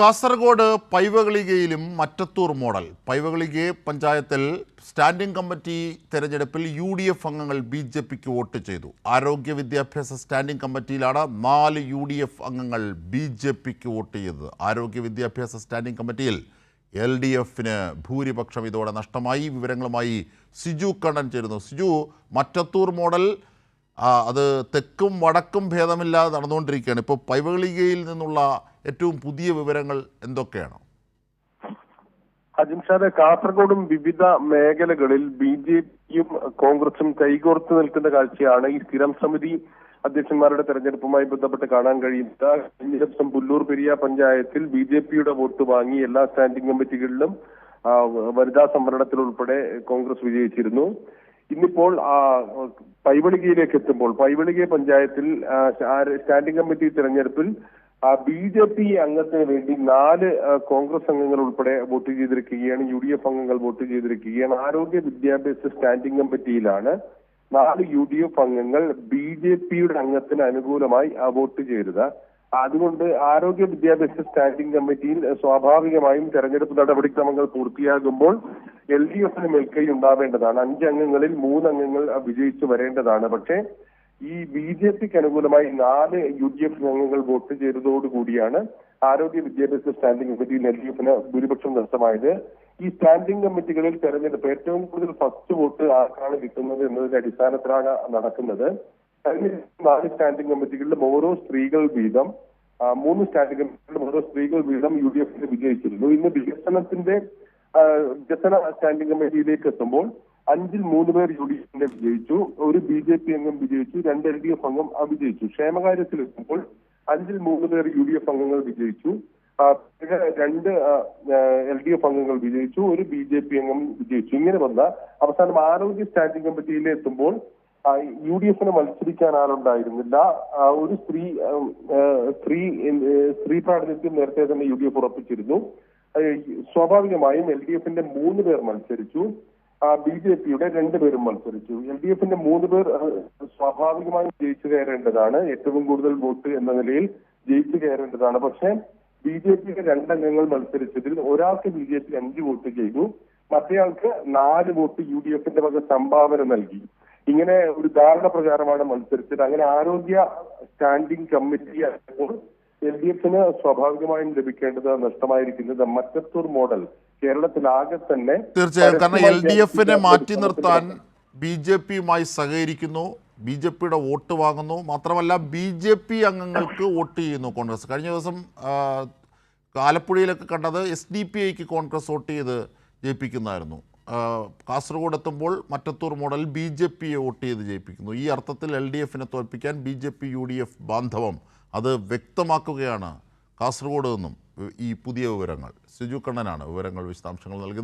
കാസർഗോഡ് പൈവകളികയിലും മറ്റത്തൂർ മോഡൽ. പൈവകളികെ പഞ്ചായത്തിൽ standing committee തെരഞ്ഞെടുപ്പിൽ യു ഡി എഫ് അംഗങ്ങൾ ബി ജെ പിക്ക് വോട്ട് ചെയ്തു. ആരോഗ്യ വിദ്യാഭ്യാസ സ്റ്റാൻഡിംഗ് കമ്മിറ്റിയിലാണ് നാല് യു ഡി എഫ് അംഗങ്ങൾ ബി ജെ പിക്ക് വോട്ട് ചെയ്തത്. ആരോഗ്യ വിദ്യാഭ്യാസ സ്റ്റാൻഡിംഗ് കമ്മിറ്റിയിൽ എൽ ഡി എഫിന് ഭൂരിപക്ഷം ഇതോടെ നഷ്ടമായി. വിവരങ്ങളുമായി സിജു കണ്ണൻ ചേരുന്നു. സിജു മറ്റത്തൂർ മോഡൽ അത് തെക്കും വടക്കും ഭേദമില്ലാതെ നടന്നുകൊണ്ടിരിക്കുകയാണ്. ഇപ്പോൾ പൈവകളികയിൽ നിന്നുള്ള ഏറ്റവും പുതിയ വിവരങ്ങൾ എന്തൊക്കെയാണ്? അജിംഷാദ് കാസർഗോഡും വിവിധ മേഖലകളിൽ ബി ജെ പിയും കോൺഗ്രസും കൈകോർത്ത് നിൽക്കുന്ന കാഴ്ചയാണ് ഈ സ്ഥിരം സമിതി അധ്യക്ഷന്മാരുടെ തെരഞ്ഞെടുപ്പുമായി ബന്ധപ്പെട്ട് കാണാൻ കഴിയുന്നത്. കഴിഞ്ഞ ദിവസം പുല്ലൂർ പെരിയ പഞ്ചായത്തിൽ ബി ജെ പിയുടെ വോട്ട് വാങ്ങി എല്ലാ സ്റ്റാൻഡിംഗ് കമ്മിറ്റികളിലും വനിതാ സംവരണത്തിൽ ഉൾപ്പെടെ കോൺഗ്രസ് വിജയിച്ചിരുന്നു. ഇന്നിപ്പോൾ പൈവളികയിലേക്ക് എത്തുമ്പോൾ പൈവളിക പഞ്ചായത്തിൽ സ്റ്റാൻഡിംഗ് കമ്മിറ്റി തെരഞ്ഞെടുപ്പിൽ ബി ജെ പി അംഗത്തിന് വേണ്ടി നാല് കോൺഗ്രസ് അംഗങ്ങൾ ഉൾപ്പെടെ വോട്ട് ചെയ്തിരിക്കുകയാണ് യു ഡി എഫ് അംഗങ്ങൾ വോട്ട് ചെയ്തിരിക്കുകയാണ് ആരോഗ്യ വിദ്യാഭ്യാസ സ്റ്റാൻഡിംഗ് കമ്മിറ്റിയിലാണ് നാല് യു ഡി എഫ് അംഗങ്ങൾ ബി ജെ പിയുടെ അംഗത്തിന് അനുകൂലമായി വോട്ട് ചെയ്തത് അതുകൊണ്ട് ആരോഗ്യ വിദ്യാഭ്യാസ സ്റ്റാൻഡിംഗ് കമ്മിറ്റിയിൽ സ്വാഭാവികമായും തെരഞ്ഞെടുപ്പ് നടപടിക്രമങ്ങൾ പൂർത്തിയാകുമ്പോൾ എൽ ഡി എഫിന് മേൽക്കൈ ഉണ്ടാവേണ്ടതാണ്. അഞ്ച് അംഗങ്ങളിൽ മൂന്ന് അംഗങ്ങൾ ആ, വിജയിച്ചു വരേണ്ടതാണ്. പക്ഷേ ഈ ബി ജെ പിക്ക് അനുകൂലമായി നാല് യു ഡി എഫ് അംഗങ്ങൾ വോട്ട് ചെയ്തതോടുകൂടിയാണ് ആരോഗ്യ വിദ്യാഭ്യാസ സ്റ്റാൻഡിംഗ് കമ്മിറ്റിയിൽ എൽ ഡി എഫിന് ഭൂരിപക്ഷം നഷ്ടമായത് ഈ സ്റ്റാൻഡിംഗ് കമ്മിറ്റികളിൽ തെരഞ്ഞെടുപ്പ് ഏറ്റവും കൂടുതൽ ഫസ്റ്റ് വോട്ട് ആർക്കാണ് കിട്ടുന്നത് എന്നതിന്റെ അടിസ്ഥാനത്തിലാണ് നടക്കുന്നത്. കഴിഞ്ഞ നാല് സ്റ്റാൻഡിംഗ് കമ്മിറ്റികളിലും ഓരോ സ്ത്രീകൾ വീതം മൂന്ന് സ്റ്റാൻഡിംഗ് കമ്മിറ്റികളിലും ഓരോ സ്ത്രീകൾ വീതം യു ഡി എഫിന് വിജയിച്ചിരുന്നു. ഇന്ന് വികസനത്തിന്റെ വികസന സ്റ്റാൻഡിംഗ് കമ്മിറ്റിയിലേക്ക് എത്തുമ്പോൾ അഞ്ചിൽ മൂന്ന് പേർ യു ഡി എഫിന്റെ വിജയിച്ചു ഒരു ബി ജെ പി അംഗം വിജയിച്ചു രണ്ട് എൽ ഡി എഫ് അംഗം വിജയിച്ചു ക്ഷേമകാര്യത്തിൽ എത്തുമ്പോൾ അഞ്ചിൽ മൂന്ന് പേർ യു ഡി എഫ് അംഗങ്ങൾ വിജയിച്ചു രണ്ട് എൽ ഡി എഫ് അംഗങ്ങൾ വിജയിച്ചു ഒരു ബി ജെ പി അംഗം വിജയിച്ചു. ഇങ്ങനെ വന്ന അവസാനം ആരോഗ്യ സ്റ്റാൻഡിംഗ് കമ്മിറ്റിയിൽ എത്തുമ്പോൾ യു ഡി എഫിന് മത്സരിക്കാൻ ആളുണ്ടായിരുന്നില്ല ഒരു സ്ത്രീ സ്ത്രീ സ്ത്രീ പ്രാതിനിധ്യം നേരത്തെ തന്നെ യു ഡി എഫ് ഉറപ്പിച്ചിരുന്നു. സ്വാഭാവികമായും എൽ ഡി എഫിന്റെ മൂന്ന് പേർ മത്സരിച്ചു. ബി ജെ പിയുടെ രണ്ടുപേരും മത്സരിച്ചു. എൽ ഡി എഫിന്റെ മൂന്ന് പേർ സ്വാഭാവികമായും ജയിച്ചു കയറേണ്ടതാണ്. ഏറ്റവും കൂടുതൽ വോട്ട് എന്ന നിലയിൽ ജയിച്ചു കയറേണ്ടതാണ്. പക്ഷേ ബി ജെ പിയുടെ രണ്ടംഗങ്ങൾ മത്സരിച്ചതിൽ ഒരാൾക്ക് ബി ജെ പി അഞ്ച് വോട്ട് ചെയ്തു. മറ്റേയാൾക്ക് നാല് വോട്ട് യു ഡി എഫിന്റെ വക സംഭാവന നൽകി. ഇങ്ങനെ ഒരു ധാരണ പ്രകാരമാണ് മത്സരിച്ചത്. അങ്ങനെ ആരോഗ്യ സ്റ്റാൻഡിംഗ് കമ്മിറ്റി എൽ ഡി എഫിന് സ്വാഭാവികമായും ലഭിക്കേണ്ടത് നഷ്ടമായിരിക്കുന്നത് മറ്റത്തൂർ മോഡൽ കേരളത്തിലാകെ തന്നെ തീർച്ചയായും. കാരണം എൽ ഡി എഫിനെ മാറ്റി നിർത്താൻ ബി ജെ പിയുമായി സഹകരിക്കുന്നു. ബി ജെ പിയുടെ വോട്ട് വാങ്ങുന്നു. മാത്രമല്ല ബി ജെ പി അംഗങ്ങൾക്ക് വോട്ട് ചെയ്യുന്നു കോൺഗ്രസ്. കഴിഞ്ഞ ദിവസം ആലപ്പുഴയിലൊക്കെ കണ്ടത് എസ് ഡി പി ഐക്ക് കോൺഗ്രസ് വോട്ട് ചെയ്ത് ജയിപ്പിക്കുന്നതായിരുന്നു. കാസർഗോഡ് എത്തുമ്പോൾ മറ്റത്തൂർ മോഡൽ ബി ജെ പിയെ വോട്ട് ചെയ്ത് ജയിപ്പിക്കുന്നു. ഈ അർത്ഥത്തിൽ എൽ ഡി എഫിനെ തോൽപ്പിക്കാൻ B J P U D F ബാന്ധവം. അത് വ്യക്തമാക്കുകയാണ് കാസർഗോഡ് നിന്നും ഈ പുതിയ വിവരങ്ങൾ സിജു കണ്ണനാണ് വിവരങ്ങൾ വിശദാംശങ്ങൾ നൽകുന്നത്.